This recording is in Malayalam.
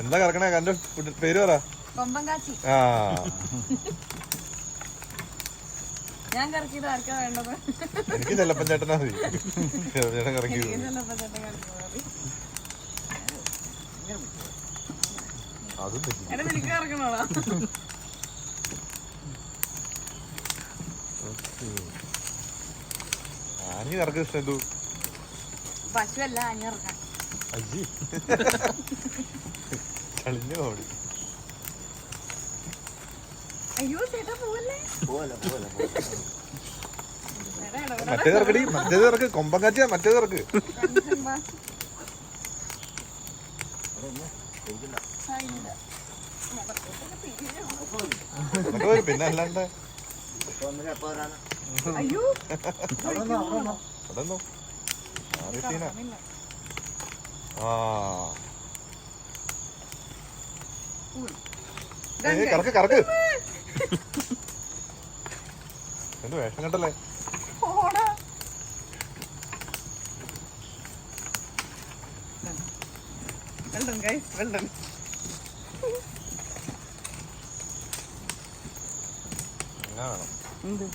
എന്താ കറക്കണേ കണ്ടു? പേര് പറ. ആ. ഞാൻ കറക്കിയത് ആർക്കാ വേണ്ടത്? എനിക്ക് ചെല്ലപ്പൻ ചേട്ടനാ മതി. ചേട്ടൻ കറക്കി കറക്കിയത്. അതും ആനി കറക്ക് ഇഷ്ടു പശുവല്ല അനി ഇറക്കാൻ ചളിഞ്ഞു ഓടി അയ്യോ ചേട്ടാ പോവല്ലേ? ഇടപെടാ. മറ്റേത് ഇറക്കടി മറ്റേത് ഇറക്ക് കൊമ്പം കാറ്റിയാ മറ്റേത് ഇറക്ക് പിന്നെ അല്ലാണ്ട്. അയ്യോ അതെന്നോ അറിയത്തീന കറക്ക് കറക്ക്. എന്ത് വേഷം കണ്ടല്ലേ. വെള്ളം guys, വെള്ളം. എന്ത്?